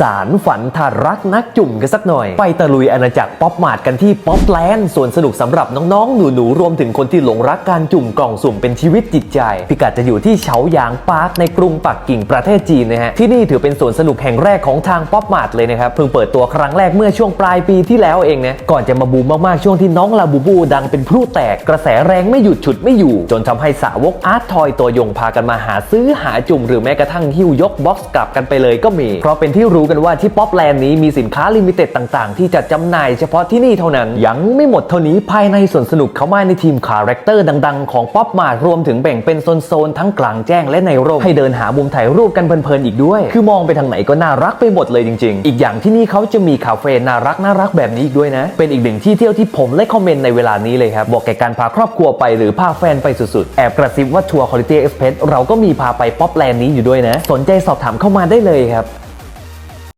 สารฝันถ้ารักนักจุ่มกันสักหน่อย ไปตะลุยอาณาจักรป๊อปมาร์ทกันที่ป๊อปแลนด์ส่วนสนุกสำหรับน้องๆ หนูๆ รวมถึงคนที่หลงรักการจุ่มกล่องสุ่มเป็นชีวิตจิตใจ พิกัดจะอยู่ที่เฉาหยางปาร์คในกรุงปักกิ่งประเทศจีนนะฮะ ที่นี่ถือเป็นสวนสนุกแห่งแรกของทางป๊อปมาร์ทเลยนะครับ เพิ่งเปิดตัวครั้งแรกเมื่อช่วงปลายปีที่แล้วเองนะก่อนจะมาบูมมากๆช่วงที่น้องลาบูบูดังเป็นพลุแตกกระแสแรงไม่หยุดฉุดไม่อยู่ จนทำให้สาวกอาร์ตทอยตัวยงพากันมาหาซื้อหาจุ่มหรือแม้กระทั่งหิ้วยกบ็อกซ์กลับกันไปเลยก็มีเพราะเป็นที่รูกันว่าที่ป๊อปแลนด์นี้มีสินค้าลิมิเต็ดต่างๆ ที่จัดจำหน่ายเฉพาะที่นี่เท่านั้น ยังไม่หมดเท่านี้ภายในสวนสนุกเขามาในทีมคาแรคเตอร์ดังๆ ของป๊อปมาร์รวมถึงแบ่งเป็นโซนๆทั้งกลางแจ้งและในร่มให้เดินหามุมถ่ายรูปกันเพลินๆอีกด้วย คือมองไปทางไหนก็น่ารักไปหมดเลยจริง ๆ อีกอย่างที่นี่เขาจะมีคาเฟ่น่ารักน่ารักแบบนี้อีกด้วยนะ เป็นอีกหนึ่งที่เที่ยวที่ผมและคอมเมนต์ในเวลานี้เลยครับบอกแก่การพาครอบครัวไปหรือพาแฟนไปสุดๆแอบกระซิบว่าทัวร์คุณภาพเอ็กเพรสเราก็มีพาไปป๊อปแลนด์นี้อยู่ด้วยนะ สนใจสอบถามเข้ามาได้เลยครับ